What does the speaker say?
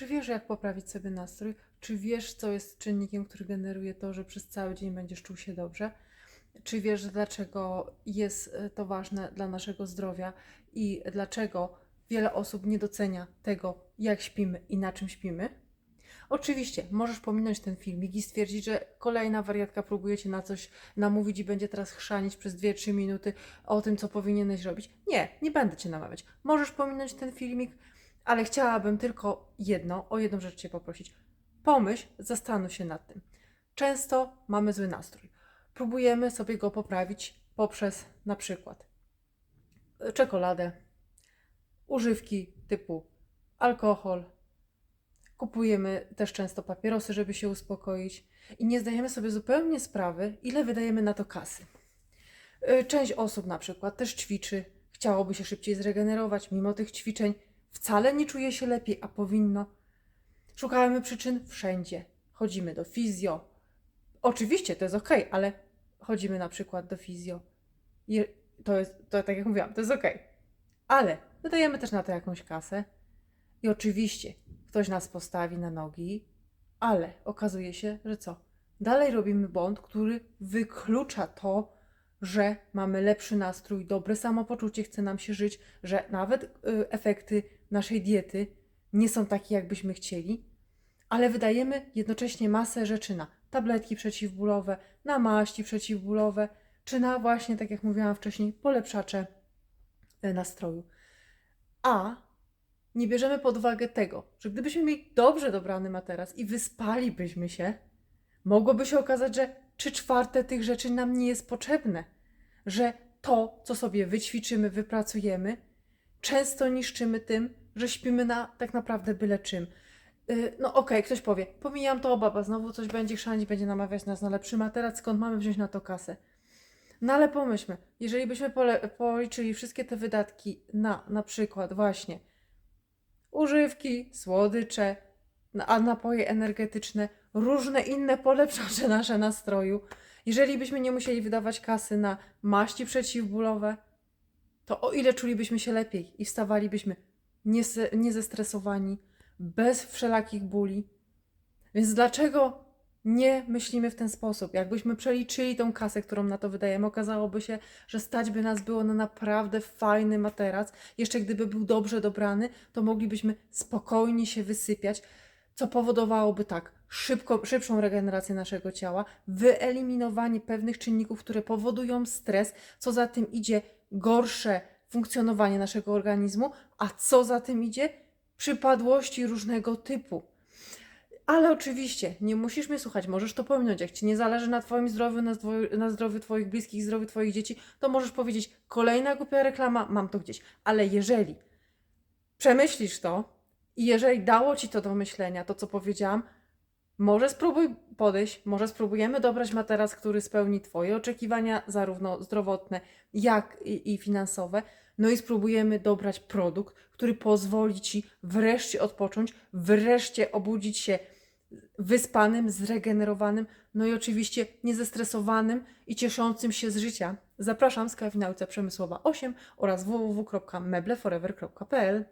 Czy wiesz, jak poprawić sobie nastrój? Czy wiesz, co jest czynnikiem, który generuje to, że przez cały dzień będziesz czuł się dobrze? Czy wiesz, dlaczego jest e, to ważne dla naszego zdrowia i dlaczego wiele osób nie docenia tego, jak śpimy i na czym śpimy? Oczywiście, możesz pominąć ten filmik i stwierdzić, że kolejna wariatka próbuje cię na coś namówić i będzie teraz chrzanić przez 2-3 minuty o tym, co powinieneś robić. Nie, nie będę cię namawiać. Możesz pominąć ten filmik, ale chciałabym tylko jedno, o jedną rzecz cię poprosić. Pomyśl, zastanów się nad tym. Często mamy zły nastrój. Próbujemy sobie go poprawić poprzez na przykład e, czekoladę, używki typu alkohol, Kupujemy też często papierosy, żeby się uspokoić i nie zdajemy sobie zupełnie sprawy, ile wydajemy na to kasy. Y, Część osób na przykład też ćwiczy, chciałoby się szybciej zregenerować, mimo tych ćwiczeń wcale nie czuje się lepiej, a powinno. Szukamy przyczyn wszędzie. Chodzimy do fizjo. Oczywiście to jest ok, ale chodzimy na przykład do fizjo. To jest, to tak jak mówiłam, to jest ok. Ale wydajemy też na to jakąś kasę. I oczywiście ktoś nas postawi na nogi, ale okazuje się, że co? Dalej robimy błąd, który wyklucza to, że mamy lepszy nastrój, dobre samopoczucie, chce nam się żyć, że nawet y, efekty naszej diety nie są takie, jakbyśmy chcieli, ale wydajemy jednocześnie masę rzeczy na tabletki przeciwbólowe, na maści przeciwbólowe, czy na właśnie, tak jak mówiłam wcześniej, polepszacze y, nastroju. A nie bierzemy pod uwagę tego, że gdybyśmy mieli dobrze dobrany materac i wyspalibyśmy się, mogłoby się okazać, że trzy czwarte tych rzeczy nam nie jest potrzebne. Że to, co sobie wyćwiczymy, wypracujemy, często niszczymy tym, że śpimy na tak naprawdę byle czym. Yy, No okej, ktoś powie, pomijam to, baba znowu coś będzie chrzanić, będzie namawiać nas na lepszy materac, skąd mamy wziąć na to kasę? No ale pomyślmy, jeżeli byśmy policzyli wszystkie te wydatki na na przykład właśnie używki, słodycze, a napoje energetyczne, różne inne polepszacze nasze nastroju. Jeżeli byśmy nie musieli wydawać kasy na maści przeciwbólowe, to o ile czulibyśmy się lepiej i wstawalibyśmy niezestresowani, bez wszelakich bóli. Więc dlaczego nie myślimy w ten sposób? Jakbyśmy przeliczyli tą kasę, którą na to wydajemy, okazałoby się, że stać by nas było na naprawdę fajny materac. Jeszcze gdyby był dobrze dobrany, to moglibyśmy spokojnie się wysypiać, co powodowałoby tak szybko, szybszą regenerację naszego ciała, wyeliminowanie pewnych czynników, które powodują stres, co za tym idzie gorsze funkcjonowanie naszego organizmu, a co za tym idzie przypadłości różnego typu. Ale oczywiście, nie musisz mnie słuchać, możesz to pominąć. Jak ci nie zależy na Twoim zdrowiu, na, zdrowiu, na zdrowiu Twoich bliskich, zdrowiu Twoich dzieci, to możesz powiedzieć: kolejna głupia reklama, mam to gdzieś. Ale jeżeli przemyślisz to i jeżeli dało Ci to do myślenia, to co powiedziałam, może spróbuj podejść, może spróbujemy dobrać materac, który spełni Twoje oczekiwania, zarówno zdrowotne, jak i, i finansowe. No i spróbujemy dobrać produkt, który pozwoli Ci wreszcie odpocząć, wreszcie obudzić się wyspanym, zregenerowanym, no i oczywiście niezestresowanym i cieszącym się z życia. Zapraszam z Kawinauce Przemysłowa 8 oraz www.mebleforever.pl